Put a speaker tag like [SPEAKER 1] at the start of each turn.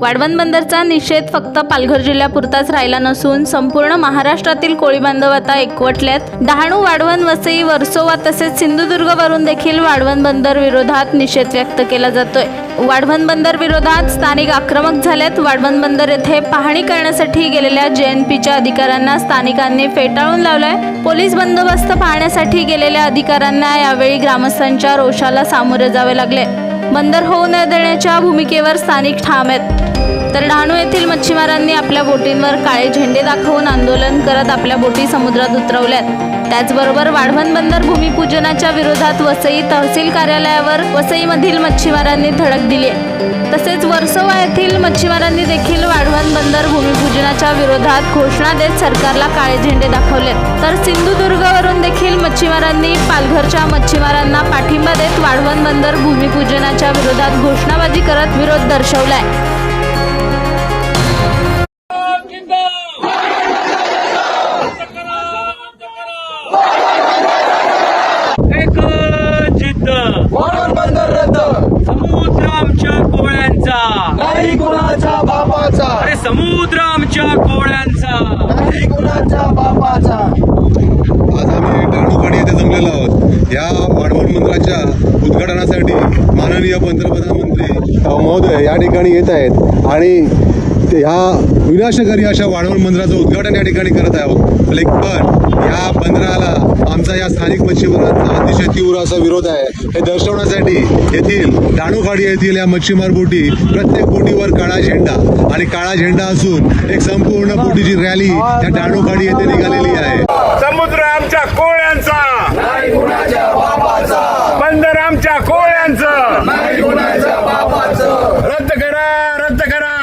[SPEAKER 1] वाढवण बंदरचा निषेध फक्त पालघर जिल्ह्यापुरताच राहिला नसून संपूर्ण महाराष्ट्रातील कोळी बांधव आता एकवटल्यात डहाणू वाढवण वसई वर्सोवा तसेच सिंधुदुर्गवरून देखील वाढवण बंदर विरोधात निषेध व्यक्त केला जातोय. वाढवण बंदर विरोधात स्थानिक आक्रमक झालेत. वाढवण बंदर येथे पाहणी करण्यासाठी गेलेल्या जेएनपीच्या अधिकाऱ्यांना स्थानिकांनी फेटाळून लावलाय. पोलीस बंदोबस्त पाहण्यासाठी गेलेल्या अधिकाऱ्यांना यावेळी ग्रामस्थांच्या रोषाला सामोरे जावे लागले. बंदर होऊ न देण्याच्या भूमिकेवर स्थानिक ठाम आहेत. तर डहाणू येथील मच्छीमारांनी आपल्या बोटींवर काळे झेंडे दाखवून आंदोलन करत आपल्या बोटी समुद्रात उतरवल्यात. त्याचबरोबर वाढवण बंदर भूमिपूजनाच्या विरोधात वसई तहसील कार्यालयावर वसईमधील मच्छीमारांनी धडक दिली आहे. तसेच वर्सोवा येथील मच्छीमारांनी देखील वाढवण बंदर भूमिपूजनाच्या विरोधात घोषणा देत सरकारला काळे झेंडे दाखवले तर सिंधुदुर्गवरून देखील मच्छीमारांनी पालघरच्या मच्छीमारांना पाठिंबा देत वाढवण बंदर भूमिपूजनाच्या विरोधात घोषणाबाजी करत विरोध दर्शवलाय.
[SPEAKER 2] नाही कुणाच्या बापाचा.
[SPEAKER 3] अरे समुद्र आमच्या कोळ्यांचा.
[SPEAKER 2] नाही कुणाच्या बापाचा.
[SPEAKER 4] आज आम्ही डहाणूखाडी येथे जमलेलो आहोत. या वाढवण मंदिराच्या उद्घाटनासाठी माननीय पंतप्रधान मंत्री महोदय या ठिकाणी येत आहेत. आणि ते ह्या विनाशकारी अशा वाढवण मंदिराचं उद्घाटन या ठिकाणी करत आहोत. पण या आमचा या स्थानिक मच्छीमारांचा अतिशय तीव्र असा विरोध आहे. हे दर्शवण्यासाठी येथील डाणूखाडी येथील या मच्छीमार बोटी प्रत्येक बोटीवर काळा झेंडा आणि काळा झेंडा असून एक संपूर्ण बोटीची रॅली या डाणूखाडी येथे निघालेली आहे.
[SPEAKER 5] समुद्र आमच्या कोळ्यांचा. बंदर आमच्या कोळ्यांचं. रद्द करा रद्द करा.